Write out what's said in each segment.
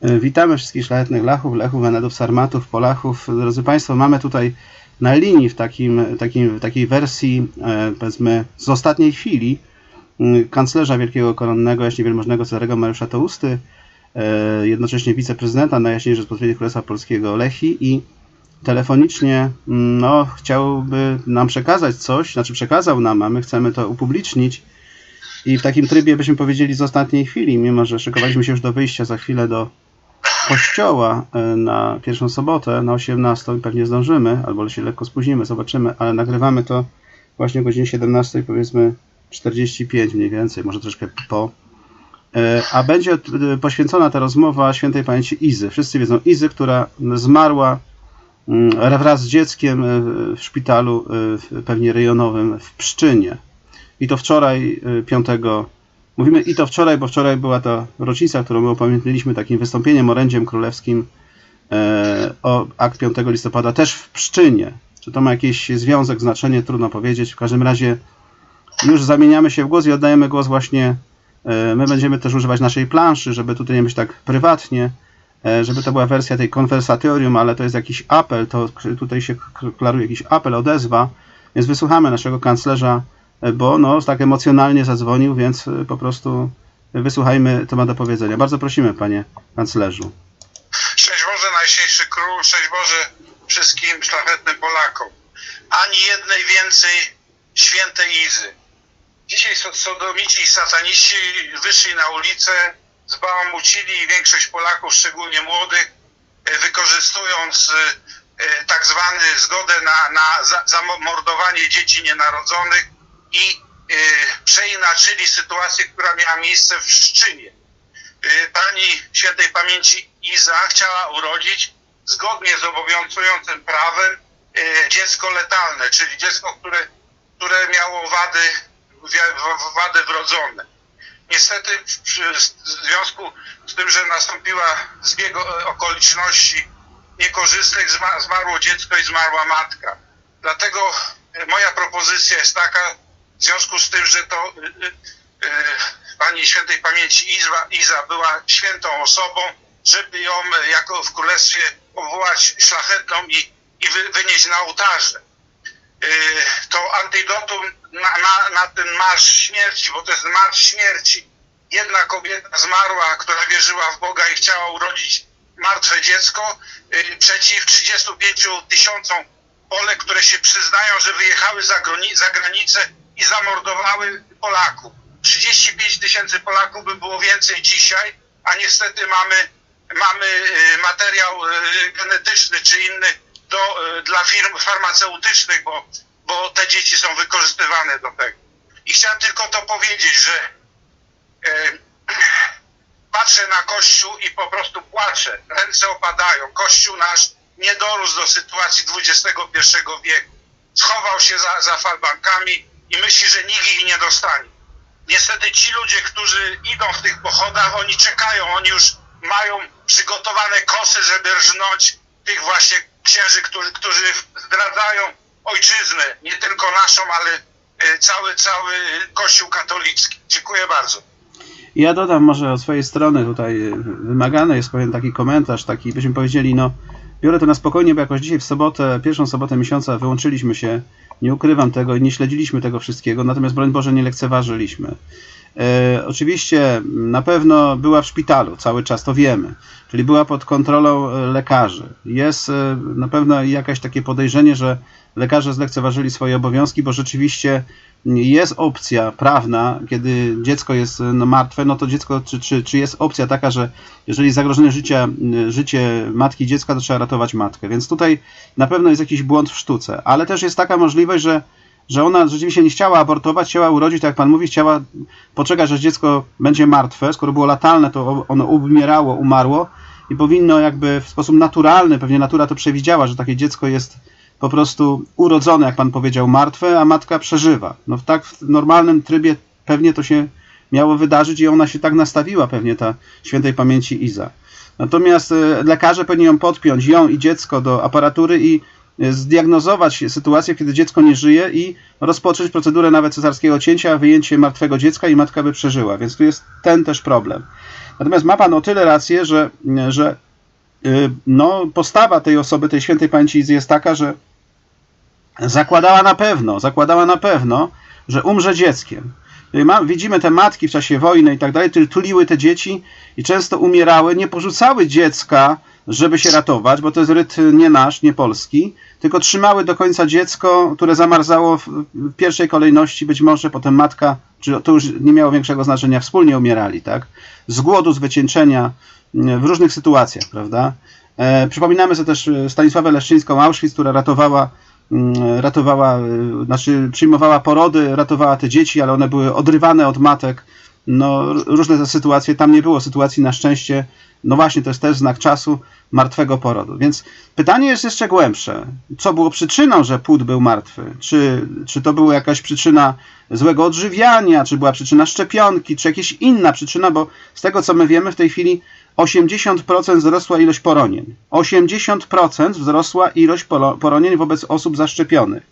E, Witamy wszystkich szlachetnych Lachów, Lechów, Wenedów, Sarmatów, Polachów. Drodzy Państwo, mamy tutaj na linii w takim, takim, takiej wersji, e, powiedzmy, z ostatniej chwili m, kanclerza wielkiego koronnego Jaśnie Wielmożnego Cezarego Mariusza Tousty, e, jednocześnie wiceprezydenta Najjaśniej Rzeczpospolitej Królestwa Polskiego Lechi i telefonicznie m, no, chciałby nam przekazać coś, znaczy przekazał nam, a my chcemy to upublicznić i w takim trybie byśmy powiedzieli z ostatniej chwili, mimo że szykowaliśmy się już do wyjścia za chwilę do kościoła e, na pierwszą sobotę na 18 i pewnie zdążymy, albo się lekko spóźnimy, zobaczymy, ale nagrywamy to właśnie o godzinie 17, powiedzmy 45 mniej więcej, może troszkę po. E, A będzie e, poświęcona ta rozmowa świętej pamięci Izy. Wszyscy wiedzą Izy, która zmarła mm, wraz z dzieckiem w szpitalu pewnie rejonowym w Pszczynie. I to wczoraj, y, 5. Mówimy i to wczoraj, bo wczoraj była ta rocznica, którą my upamiętniliśmy takim wystąpieniem orędziem królewskim e, o akt 5 listopada, też w Pszczynie. Czy to ma jakiś związek, znaczenie, trudno powiedzieć. W każdym razie już zamieniamy się w głos i oddajemy głos właśnie. E, my będziemy też używać naszej planszy, żeby tutaj nie być tak prywatnie, e, żeby to była wersja tej konwersatorium, ale to jest jakiś apel, to tutaj się klaruje jakiś apel, odezwa, więc wysłuchamy naszego kanclerza bo no, tak emocjonalnie zadzwonił, więc y, po prostu wysłuchajmy, co ma do powiedzenia. Bardzo prosimy, panie kanclerzu. Szczęść Boże Najświętszy Król, szczęść Boże wszystkim szlachetnym Polakom. Ani jednej więcej świętej Izy. Dzisiaj so- sodomici i sataniści wyszli na ulicę, zbałamucili i większość Polaków, szczególnie młodych, e, wykorzystując e, tak zwany zgodę na, na za- zamordowanie dzieci nienarodzonych i e, przeinaczyli sytuację, która miała miejsce w Szczynie. Y, pani świętej pamięci Iza chciała urodzić zgodnie z obowiązującym prawem y, dziecko letalne, czyli dziecko, które, które miało wady, wady wrodzone. Niestety w, związku z tym, że nastąpiła zbieg okoliczności niekorzystnych, zma- zmarło dziecko i zmarła matka. Dlatego y, moja propozycja jest taka, w związku z tym, że to y, y, y, pani świętej pamięci Iza, Iza była świętą osobą, żeby ją jako w królestwie powołać szlachetną i, i wy, wynieść na ołtarze. To antidotum na, na, na ten marsz śmierci, bo to jest marsz śmierci. Jedna kobieta zmarła, która wierzyła w Boga i chciała urodzić martwe dziecko, przeciw 35 tysiącom Polek, które się przyznają, że wyjechały za, za granicę i zamordowały Polaków. 35 tysięcy Polaków by było więcej dzisiaj, a niestety mamy, mamy y, materiał y, genetyczny czy inny do, y, dla firm farmaceutycznych, bo, bo te dzieci są wykorzystywane do tego. I chciałem tylko to powiedzieć, że e, patrzę na Kościół i po prostu płaczę. Ręce opadają. Kościół nasz nie dorósł do sytuacji XXI wieku. Schował się za, za falbankami i myśli, że nikt ich nie dostanie. Niestety ci ludzie, którzy idą w tych pochodach, oni czekają, oni już mają przygotowane kosy, żeby rżnąć tych właśnie księży, którzy, którzy zdradzają ojczyznę, nie tylko naszą, ale e, cały, cały Kościół katolicki. Dziękuję bardzo. Ja dodam może od swojej strony tutaj y, wymagany jest pewien taki komentarz, taki byśmy powiedzieli, no biorę to na spokojnie, bo jakoś dzisiaj w sobotę, pierwszą sobotę miesiąca wyłączyliśmy się, nie ukrywam tego i nie śledziliśmy tego wszystkiego, natomiast broń Boże nie lekceważyliśmy. E, oczywiście na pewno była w szpitalu cały czas, to wiemy, czyli była pod kontrolą e, lekarzy. Jest e, na pewno jakaś takie podejrzenie, że lekarze zlekceważyli swoje obowiązki, bo rzeczywiście jest opcja prawna, kiedy dziecko jest no, martwe, no to dziecko, czy, czy, czy jest opcja taka, że jeżeli zagrożone życie, życie matki dziecka, to trzeba ratować matkę. Więc tutaj na pewno jest jakiś błąd w sztuce, ale też jest taka możliwość, że, że ona rzeczywiście nie chciała abortować, chciała urodzić, tak jak pan mówi, chciała poczekać, że dziecko będzie martwe. Skoro było latalne, to ono umierało, umarło i powinno jakby w sposób naturalny, pewnie natura to przewidziała, że takie dziecko jest po prostu urodzone, jak pan powiedział, martwe, a matka przeżywa. No w tak w normalnym trybie pewnie to się miało wydarzyć i ona się tak nastawiła pewnie ta świętej pamięci Iza. Natomiast e, lekarze powinni ją podpiąć, ją i dziecko do aparatury i zdiagnozować sytuację, kiedy dziecko nie żyje i rozpocząć procedurę nawet cesarskiego cięcia, wyjęcie martwego dziecka i matka by przeżyła. Więc tu jest ten też problem. Natomiast ma pan o tyle rację, że, że y, no, postawa tej osoby, tej świętej pamięci jest taka, że zakładała na pewno, zakładała na pewno, że umrze dzieckiem. Ma, widzimy te matki w czasie wojny i tak dalej, które tuliły te dzieci i często umierały, nie porzucały dziecka, żeby się ratować, bo to jest ryt nie nasz, nie polski, tylko trzymały do końca dziecko, które zamarzało w, pierwszej kolejności, być może potem matka, czy to już nie miało większego znaczenia, wspólnie umierali, tak? Z głodu, z wycieńczenia, w różnych sytuacjach, prawda? E, przypominamy sobie też Stanisławę Leszczyńską Auschwitz, która ratowała Mm, ratowała, y, znaczy przyjmowała porody, ratowała te dzieci, ale one były odrywane od matek. No, różne te sytuacje, tam nie było sytuacji na szczęście, no właśnie, to jest też znak czasu martwego porodu. Więc pytanie jest jeszcze głębsze. Co było przyczyną, że płód był martwy? Czy, czy to była jakaś przyczyna złego odżywiania, czy była przyczyna szczepionki, czy jakaś inna przyczyna, bo z tego co my wiemy w tej chwili 80% wzrosła ilość poronień. 80% wzrosła ilość poronień wobec osób zaszczepionych.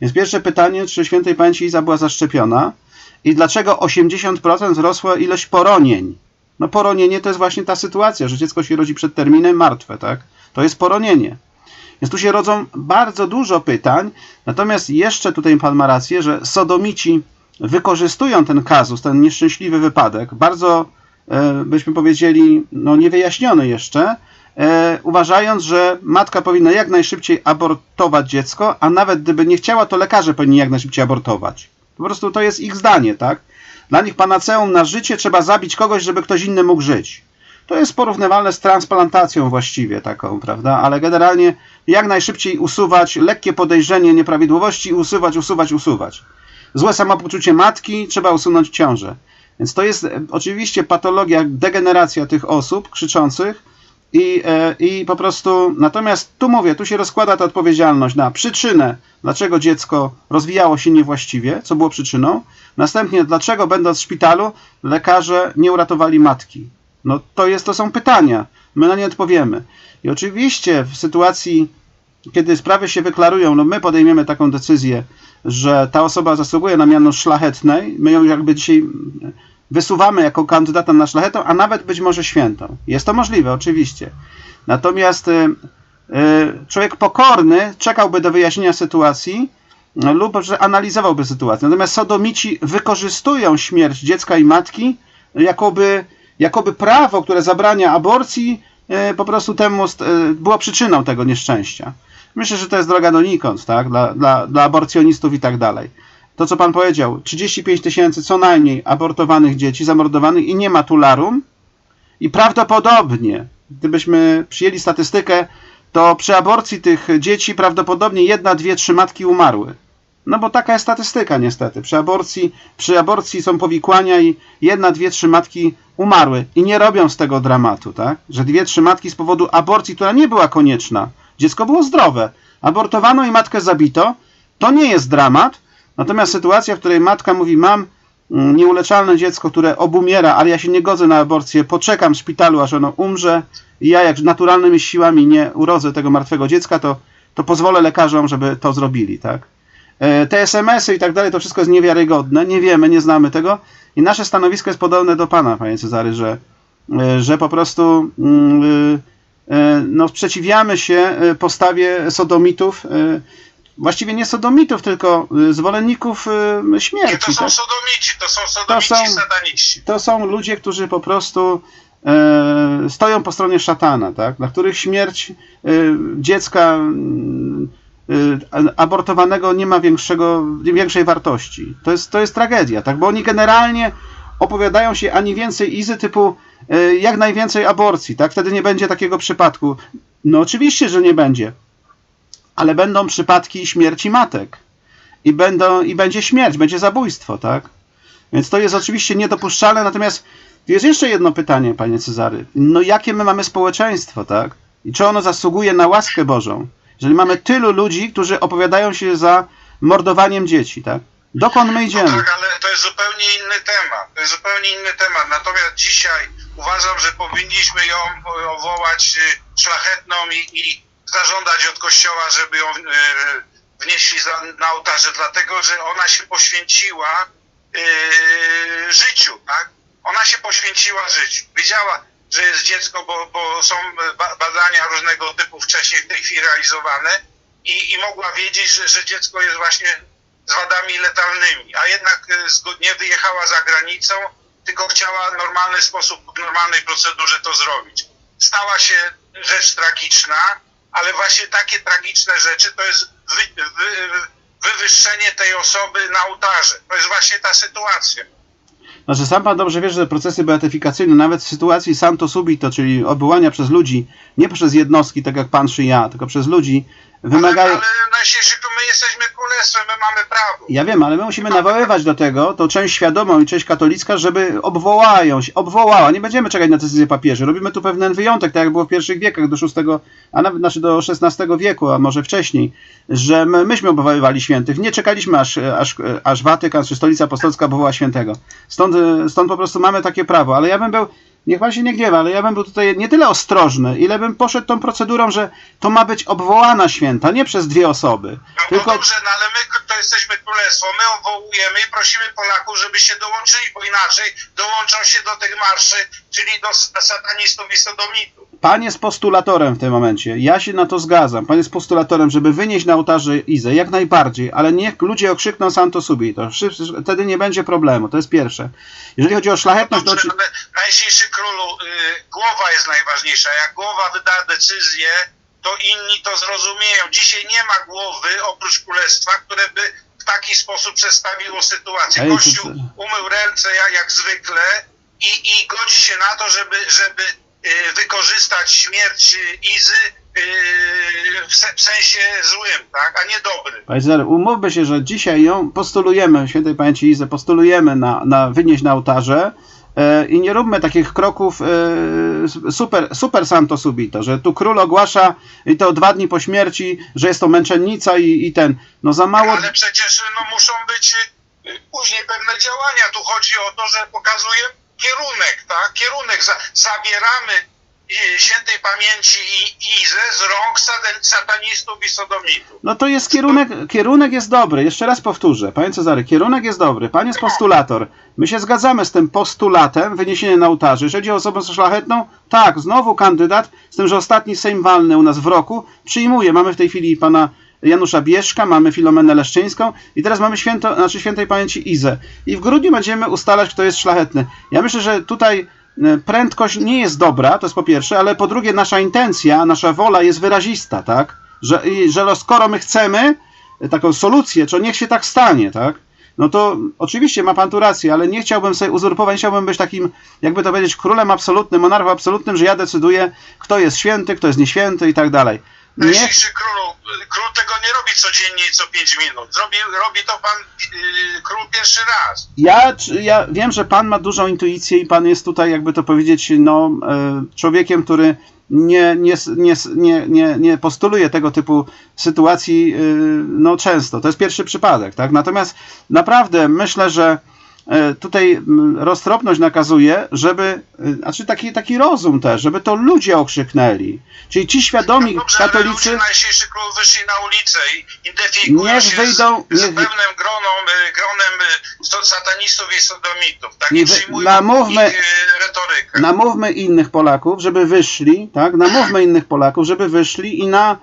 Więc pierwsze pytanie, czy świętej pamięci Iza była zaszczepiona i dlaczego 80% wzrosła ilość poronień? No poronienie to jest właśnie ta sytuacja, że dziecko się rodzi przed terminem martwe, tak? To jest poronienie. Więc tu się rodzą bardzo dużo pytań, natomiast jeszcze tutaj pan ma rację, że sodomici wykorzystują ten kazus, ten nieszczęśliwy wypadek, bardzo E, byśmy powiedzieli, no niewyjaśniony jeszcze, e, uważając, że matka powinna jak najszybciej abortować dziecko, a nawet gdyby nie chciała, to lekarze powinni jak najszybciej abortować. Po prostu to jest ich zdanie, tak? Dla nich panaceum na życie trzeba zabić kogoś, żeby ktoś inny mógł żyć. To jest porównywalne z transplantacją właściwie taką, prawda? Ale generalnie jak najszybciej usuwać lekkie podejrzenie nieprawidłowości, usuwać, usuwać, usuwać. Złe samopoczucie matki, trzeba usunąć ciążę. Więc to jest e, oczywiście patologia, degeneracja tych osób krzyczących i, e, i po prostu, natomiast tu mówię, tu się rozkłada ta odpowiedzialność na przyczynę, dlaczego dziecko rozwijało się niewłaściwie, co było przyczyną, następnie dlaczego będąc w szpitalu lekarze nie uratowali matki. No to jest, to są pytania, my na nie odpowiemy. I oczywiście w sytuacji, kiedy sprawy się wyklarują, no my podejmiemy taką decyzję, że ta osoba zasługuje na miano szlachetnej, my ją jakby dzisiaj wysuwamy jako kandydata na szlachetną, a nawet być może świętą. Jest to możliwe, oczywiście. Natomiast y, y, człowiek pokorny czekałby do wyjaśnienia sytuacji no, lub że analizowałby sytuację. Natomiast sodomici wykorzystują śmierć dziecka i matki jakoby, jakoby prawo, które zabrania aborcji, y, po prostu temu było przyczyną tego nieszczęścia. Myślę, że to jest droga donikąd, tak? Dla, dla, dla aborcjonistów i tak dalej to, co pan powiedział, 35 tysięcy co najmniej abortowanych dzieci, zamordowanych i nie ma tularum. I prawdopodobnie, gdybyśmy przyjęli statystykę, to przy aborcji tych dzieci prawdopodobnie jedna, dwie, trzy matki umarły. No bo taka jest statystyka niestety. Przy aborcji, przy aborcji są powikłania i jedna, dwie, trzy matki umarły. I nie robią z tego dramatu, tak? Że dwie, trzy matki z powodu aborcji, która nie była konieczna. Dziecko było zdrowe. Abortowano i matkę zabito. To nie jest dramat, Natomiast sytuacja, w której matka mówi, mam mm, nieuleczalne dziecko, które obumiera, ale ja się nie godzę na aborcję, poczekam w szpitalu, aż ono umrze i ja jak naturalnymi siłami nie urodzę tego martwego dziecka, to, to pozwolę lekarzom, żeby to zrobili, tak? E, te SMS-y i tak dalej, to wszystko jest niewiarygodne, nie wiemy, nie znamy tego i nasze stanowisko jest podobne do Pana, Panie Cezary, że, e, że po prostu mm, e, no, sprzeciwiamy się postawie sodomitów, właściwie nie sodomitów, tylko y, zwolenników y, śmierci. Nie, to są tak? sodomici, to są sodomici to są, sataniści. To są ludzie, którzy po prostu e, stoją po stronie szatana, tak? dla których śmierć e, dziecka e, abortowanego nie ma większego, większej wartości. To jest, to jest tragedia, tak? bo oni generalnie opowiadają się ani więcej izy typu jak najwięcej aborcji, tak? Wtedy nie będzie takiego przypadku. No oczywiście, że nie będzie ale będą przypadki śmierci matek. I, będą, I będzie śmierć, będzie zabójstwo, tak? Więc to jest oczywiście niedopuszczalne, natomiast jest jeszcze jedno pytanie, panie Cezary. No jakie my mamy społeczeństwo, tak? I czy ono zasługuje na łaskę Bożą? Jeżeli mamy tylu ludzi, którzy opowiadają się za mordowaniem dzieci, tak? Dokąd my idziemy? No tak, ale to jest zupełnie inny temat. To jest zupełnie inny temat. Natomiast dzisiaj uważam, że powinniśmy ją powołać y, szlachetną i, i zażądać od Kościoła, żeby ją y, wnieśli na ołtarze, dlatego że ona się poświęciła y, życiu, tak? Ona się poświęciła życiu. Wiedziała, że jest dziecko, bo, bo są ba- badania różnego typu wcześniej w tej chwili realizowane i, i mogła wiedzieć, że, że dziecko jest właśnie z wadami letalnymi, a jednak e, zgodnie wyjechała za granicą, tylko chciała w normalny sposób, w normalnej procedurze to zrobić. Stała się rzecz tragiczna, ale właśnie takie tragiczne rzeczy to jest wy, wy, wywyższenie tej osoby na ołtarze. To jest właśnie ta sytuacja. Znaczy sam pan dobrze wie, że procesy beatyfikacyjne, nawet w sytuacji santo subito, czyli odwołania przez ludzi, nie przez jednostki, tak jak pan czy ja, tylko przez ludzi, wymagają... Ale, ale tu my jesteśmy królestwem, my mamy prawo. Ja wiem, ale my musimy nawoływać do tego, tą część świadomą i część katolicka, żeby obwołają się, obwołała. Nie będziemy czekać na decyzję papieży. Robimy tu pewien wyjątek, tak jak było w pierwszych wiekach, do VI, a nawet znaczy do XVI wieku, a może wcześniej, że my, myśmy obwoływali świętych. Nie czekaliśmy, aż, aż, aż Watykan czy Stolica Apostolska obwołała świętego. Stąd, stąd po prostu mamy takie prawo. Ale ja bym był, niech pan się nie gniewa, ale ja bym był tutaj nie tyle ostrożny, ile bym poszedł tą procedurą, że to ma być obwołana święta, nie przez dwie osoby. No, Tylko no dobrze, no ale my to jesteśmy królestwo, my obwołujemy i prosimy Polaków, żeby się dołączyli, bo inaczej dołączą się do tych marszy, czyli do satanistów i sodomitów. Pan jest postulatorem w tym momencie. Ja się na to zgadzam. Pan jest postulatorem, żeby wynieść na ołtarze Izę, jak najbardziej, ale niech ludzie okrzykną Santo Subito. Wtedy nie będzie problemu. To jest pierwsze. Jeżeli chodzi o szlachetność, to Dobrze, ale Najsilniejszy królu, y, głowa jest najważniejsza. Jak głowa wyda decyzję, to inni to zrozumieją. Dzisiaj nie ma głowy oprócz królestwa, które by w taki sposób przedstawiło sytuację. Kościół umył ręce jak, jak zwykle i, i godzi się na to, żeby, żeby y, wykorzystać śmierć Izy y, w, se, w sensie złym, tak, a nie dobrym. Panie Cezary, umówmy się, że dzisiaj ją postulujemy, świętej pamięci Izę, postulujemy na, na wynieść na ołtarze i nie róbmy takich kroków e, super, super Santo Subito, że tu król ogłasza i to dwa dni po śmierci, że jest to męczennica i, i ten, no za mało... Ale przecież no, muszą być y, później pewne działania. Tu chodzi o to, że pokazuje kierunek, tak? Kierunek. Za, zabieramy świętej pamięci i Izę z rąk satanistów i sodomitów. No to jest kierunek, kierunek jest dobry. Jeszcze raz powtórzę. Panie Cezary, kierunek jest dobry. Pan jest postulator. My się zgadzamy z tym postulatem wyniesienia na ołtarzy. Jeżeli chodzi o osobę szlachetną, tak, znowu kandydat, z tym, że ostatni Sejm walny u nas w roku przyjmuje. Mamy w tej chwili pana Janusza Bieszka, mamy Filomenę Leszczyńską i teraz mamy święto, znaczy świętej pamięci Izę. I w grudniu będziemy ustalać, kto jest szlachetny. Ja myślę, że tutaj prędkość nie jest dobra, to jest po pierwsze, ale po drugie nasza intencja, nasza wola jest wyrazista, tak? Że, że no skoro my chcemy e, taką solucję, to niech się tak stanie, tak? No to oczywiście ma pan tu rację, ale nie chciałbym sobie uzurpować, nie chciałbym być takim, jakby to powiedzieć, królem absolutnym, monarchą absolutnym, że ja decyduję, kto jest święty, kto jest nieświęty i tak dalej. Niech, Najsilniejszy królu, y, król tego nie robi codziennie co pięć minut. Robi, robi to pan y, król pierwszy raz. Ja, ja wiem, że pan ma dużą intuicję i pan jest tutaj, jakby to powiedzieć, no, e, człowiekiem, który nie, nie, nie, nie, nie, nie postuluje tego typu sytuacji e, no, często. To jest pierwszy przypadek, tak? Natomiast naprawdę myślę, że tutaj m, roztropność nakazuje, żeby, e, znaczy taki, taki rozum też, żeby to ludzie okrzyknęli. Czyli ci świadomi No dobrze, katolicy... ludzie król wyszli na ulicę i identyfikują Niech się wyjdą- z, z niech wy- pewnym gronem, y, gronem satanistów i sodomitów. Tak? I wy- namówmy- ich retorykę. namówmy innych Polaków, żeby wyszli, tak? Namówmy innych Polaków, żeby wyszli i na, e,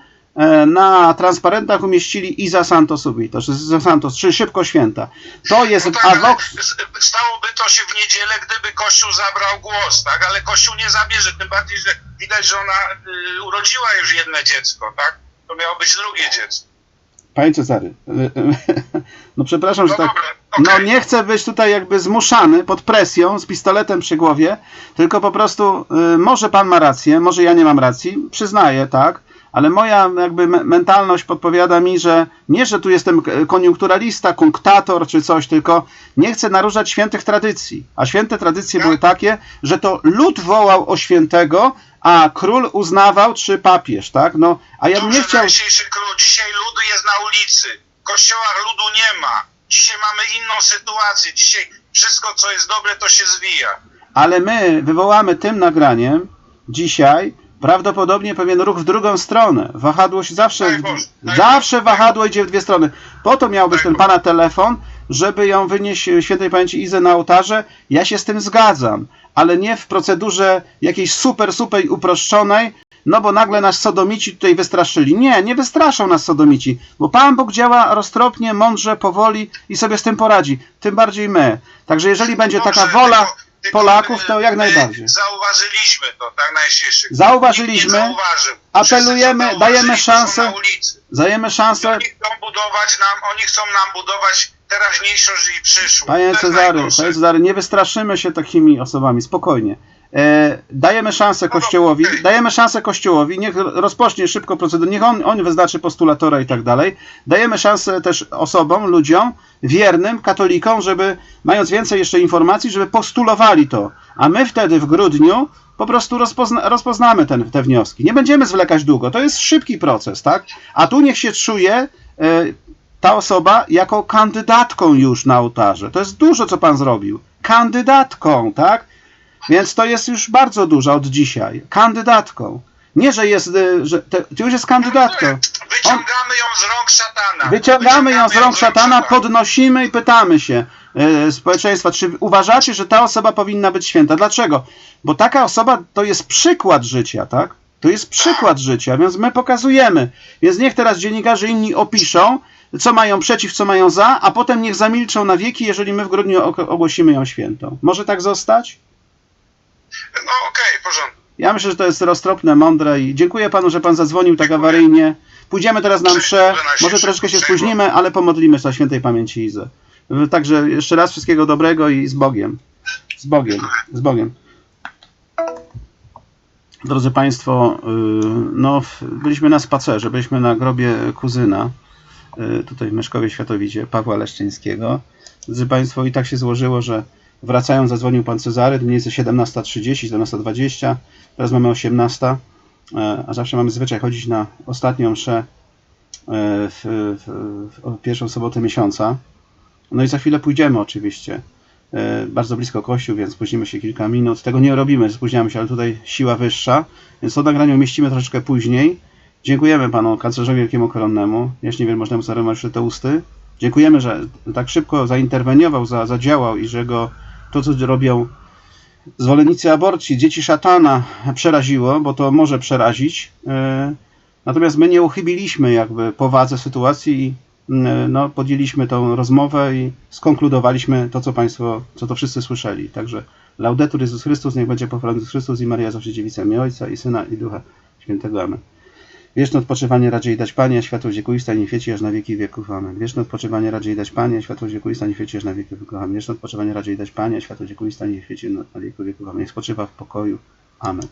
na transparentach umieścili Iza Santos Subito, czy Iza Santos, czy Szybko Święta. To jest, No tak, stałoby to się w niedzielę, gdyby Kościół zabrał głos, tak? Ale Kościół nie zabierze, tym bardziej, że widać, że ona y, urodziła już jedno dziecko, tak? To miało być drugie dziecko. panie Cezary, no przepraszam, że No tak, dobra, no okej. nie chcę być tutaj jakby zmuszany pod presją, z pistoletem przy głowie, tylko po prostu, y, może pan ma rację, może ja nie mam racji, przyznaję, tak? Ale moja jakby me- mentalność podpowiada mi, że nie, że tu jestem koniunkturalista, kunktator czy coś, tylko nie chcę naruszać świętych tradycji. A święte tradycje Tak. były takie, że to lud wołał o świętego, a król uznawał, czy papież, tak? No, a ja bym nie chciał... najsilniejszy król, dzisiaj ludu jest na ulicy. W kościołach ludu nie ma. Dzisiaj mamy inną sytuację. Dzisiaj wszystko, co jest dobre, to się zwija. ale my wywołamy tym nagraniem dzisiaj prawdopodobnie pewien ruch w drugą stronę. Wahadło się zawsze, zawsze Boże. wahadło idzie w dwie strony. Po to miał być ten pana telefon, żeby ją wynieść e, świętej pamięci Izę na ołtarze, ja się z tym zgadzam, ale nie w procedurze jakiejś super, super uproszczonej, no bo nagle nas sodomici tutaj wystraszyli. Nie, nie wystraszą nas sodomici, bo Pan Bóg działa roztropnie, mądrze, powoli i sobie z tym poradzi. Tym bardziej my. Także jeżeli będzie taka wola tylko- Polaków, to jak najbardziej. Zauważyliśmy to, tak najświeższy. Zauważyliśmy, Nikt nie zauważył. apelujemy, dajemy szansę. Na. Dajemy szansę. Oni chcą budować nam, oni chcą nam budować teraźniejszość i przyszłość. Panie Cezary, panie Cezary, nie wystraszymy się takimi osobami, spokojnie. E, dajemy szansę Kościołowi, dajemy szansę Kościołowi, niech rozpocznie szybko procedurę, niech on, on wyznaczy postulatora i tak dalej. Dajemy szansę też osobom, ludziom, wiernym, katolikom, żeby mając więcej jeszcze informacji, żeby postulowali to. A my wtedy w grudniu po prostu rozpozna, rozpoznamy ten, te wnioski. Nie będziemy zwlekać długo, to jest szybki proces, tak? A tu niech się czuje e, ta osoba jako kandydatką już na ołtarze. To jest dużo, co pan zrobił. Kandydatką, tak? Więc to jest już bardzo dużo od dzisiaj. Kandydatką. Nie, że jest, y, że te, już jest kandydatką. Wyciągamy ją z rąk szatana. Wyciągamy ją z rąk szatana, podnosimy i pytamy się e, społeczeństwa, czy uważacie, że ta osoba powinna być święta? Dlaczego? Bo taka osoba to jest przykład życia, tak? To jest przykład życia, więc my pokazujemy. Więc niech teraz dziennikarze inni opiszą, co mają przeciw, co mają za, a potem niech zamilczą na wieki, jeżeli my w grudniu og- ogłosimy ją świętą. Może tak zostać? No okej, w porządku. Ja myślę, że to jest roztropne, mądre i dziękuję panu, że pan zadzwonił tak Dziękuję. awaryjnie. Pójdziemy teraz na mszę. Może troszkę się spóźnimy, ale pomodlimy się o świętej pamięci Izę. Także jeszcze raz wszystkiego dobrego i z Bogiem. Z Bogiem. Z Bogiem. Drodzy Państwo, yy, no, byliśmy na spacerze, byliśmy na grobie kuzyna, tutaj w Myszkowie Światowicie, Pawła Leszczyńskiego. Drodzy Państwo, i tak się złożyło, że wracając zadzwonił Pan Cezary, mniej więcej 17.30, 17.20, teraz mamy 18, e, a zawsze mamy zwyczaj chodzić na ostatnią mszę e, w, w, w pierwszą sobotę miesiąca. No i za chwilę pójdziemy oczywiście. E, Bardzo blisko kościół, więc spóźnimy się kilka minut. Tego nie robimy, spóźniamy się, ale tutaj siła wyższa, więc to nagranie umieścimy troszeczkę później. Dziękujemy panu kanclerzowi wielkiemu koronnemu, jaśnie wielmożnemu Saremu te usty. Dziękujemy, że tak szybko zainterweniował, za, zadziałał i że go to, co robią zwolennicy aborcji, dzieci szatana przeraziło, bo to może przerazić. E, Natomiast my nie uchybiliśmy jakby powadze sytuacji i no, podjęliśmy tą rozmowę i skonkludowaliśmy to, co Państwo, co to wszyscy słyszeli. Także Laudetur Jezus Chrystus, niech będzie pochwalony Jezus Chrystus i Maria zawsze dziewicą i Ojca i Syna i Ducha Świętego. Amen. Wieczne odpoczywanie raczej dać Panie, a światło wiekuista nie świeci aż na wieki wieków. Amen. Wieczne odpoczywanie raczej dać Panie, a światło wiekuista nie świeci aż na wieki wieków. Amen. Wieczne odpoczywanie raczej dać Panie, a światło wiekuista nie świeci na wieki wieków. Amen. Spoczywa w pokoju. Amen.